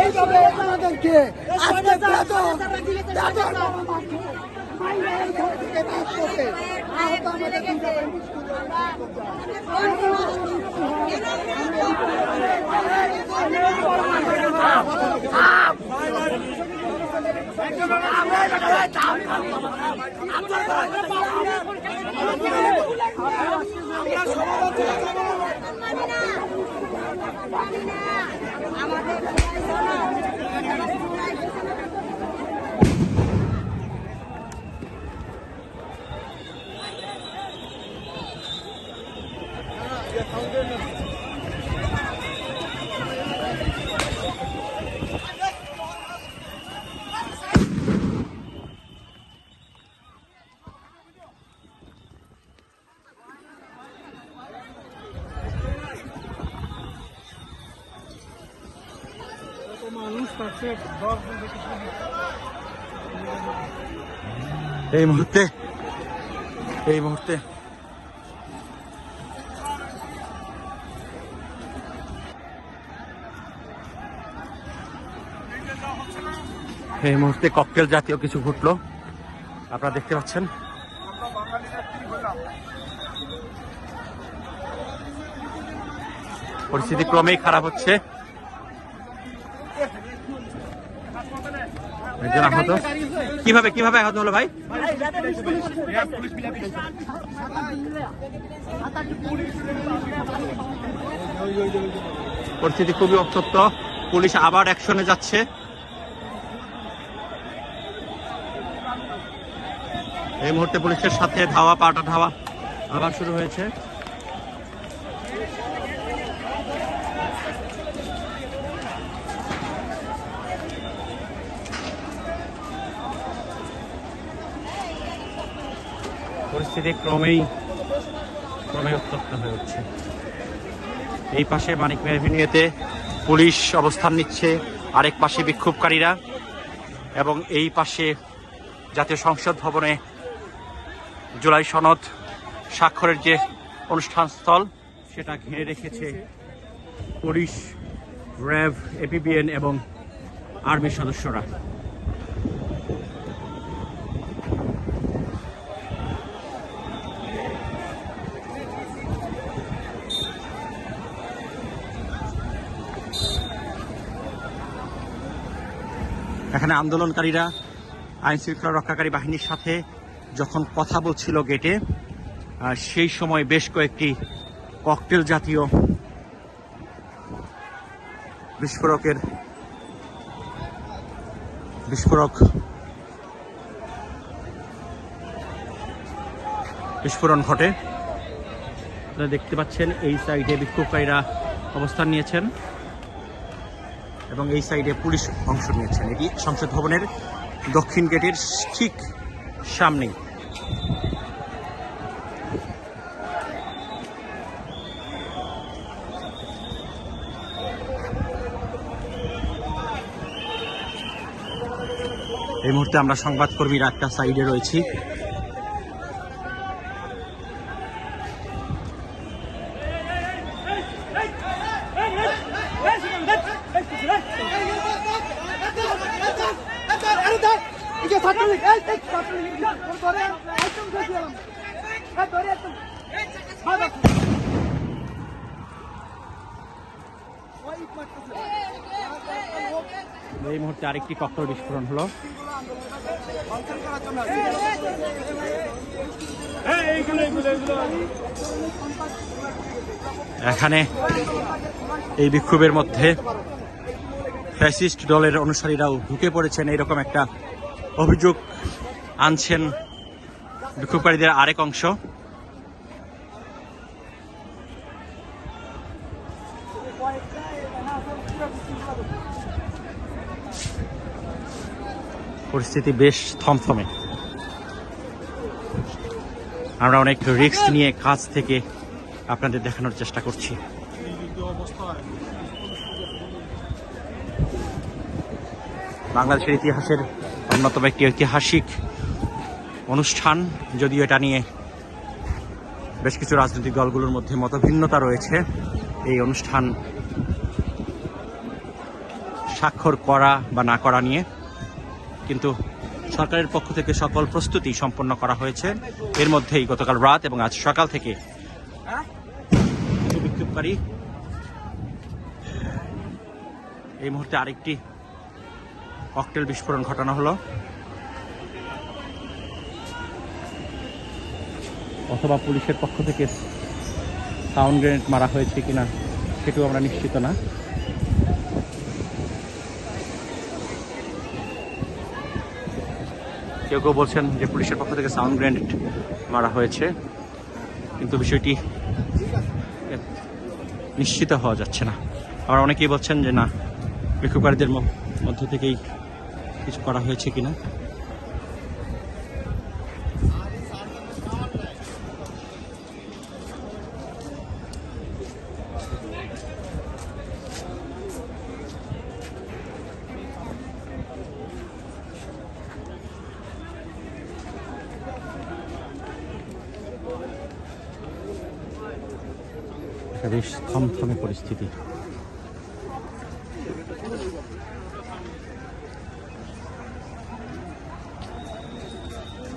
এইভাবে আমাদেরকে আজকে বেতন বেতন আমাদের আমাদের এই মুহূর্তে এই মুহূর্তে। এই মুহূর্তে ককটেল জাতীয় কিছু ঘটলো। আপনারা দেখতে পাচ্ছেন। পরিস্থিতি ক্রমেই খারাপ হচ্ছে। কীভাবে কীভাবে আহত হলো ভাই? পরিস্থিতি খুবই উত্তপ্ত পুলিশ আবার অ্যাকশনে যাচ্ছে। এই মুহূর্তে পুলিশের সাথে ধাওয়া পাটা ধাওয়া আবার শুরু হয়েছে। পরিস্থিতি ক্রমেই ক্রমে উত্তপ্ত হয়ে উঠছে। এই পাশে মানিক মেভিনিয়েতে পুলিশ অবস্থান নিচ্ছে আরেক পাশে বিক্ষোভকারীরা এবং এই পাশে জাতীয় সংসদ ভবনে জুলাই সনদ স্বাক্ষরের যে অনুষ্ঠান স্থল, সেটা ঘিরে রেখেছে পুলিশ, র্যাব, এপিবিএন এবং আর্মির সদস্যরা। এখানে আন্দোলনকারীরা আইন শৃঙ্খলা রক্ষাকারী বাহিনীর সাথে যখন কথা বলছিল গেটে সেই সময় বেশ কয়েকটি ককটেল জাতীয় বিস্ফোরকের বিস্ফোরক বিস্ফোরণ ঘটে। দেখতে পাচ্ছেন, এই সাইডে বিক্ষোভকারীরা অবস্থান নিয়েছেন। এবং এই সাইডে পুলিশ অংশ নিয়েছেন। এটি সংসদ ভবনের দক্ষিণ গেটের ঠিক সামনেই। এই মুহূর্তে আমরা সংবাদকর্মীরা একটা সাইডে রয়েছি। এই মুহূর্তে আরেকটি ককটেল বিস্ফোরণ হলো। এখানে এই বিক্ষোভের মধ্যে ফ্যাসিস্ট দলের অনুসারীরাও ঢুকে পড়েছেন। এরকম একটা অভিযোগ আনছেন বিক্ষোভকারীদের আরেক অংশ। পরিস্থিতি বেশ থমথমে। আমরা অনেক রিস্ক নিয়ে কাজ থেকে আপনাদের দেখানোর চেষ্টা করছি। বাংলাদেশের ইতিহাসের অন্যতম একটি ঐতিহাসিক অনুষ্ঠান, যদিও এটা নিয়ে বেশ কিছু রাজনৈতিক দলগুলোর মধ্যে মতভিন্নতা রয়েছে। এই অনুষ্ঠান স্বাক্ষর করা বা না করা নিয়ে। কিন্তু সরকারের পক্ষ থেকে সকল প্রস্তুতি সম্পন্ন করা হয়েছে। এর মধ্যেই গতকাল রাত এবং আজ সকাল থেকে বিক্ষোভকারী এই মুহূর্তে আরেকটি ককটেল বিস্ফোরণ ঘটানো হলো। অথবা পুলিশের পক্ষ থেকে সাউন্ড গ্রেনেড মারা হয়েছে কিনা সেটাও আমরা নিশ্চিত না। কেউ কেউ বলছেন যে পুলিশের পক্ষ থেকে সাউন্ড গ্রেনেড মারা হয়েছে কিন্তু বিষয়টি নিশ্চিত হওয়া যাচ্ছে না। আবার অনেকেই বলছেন যে না বিক্ষোভকারীদের মধ্য থেকেই কিছু করা হয়েছে কিনা? বেশ থমথমে পরিস্থিতি।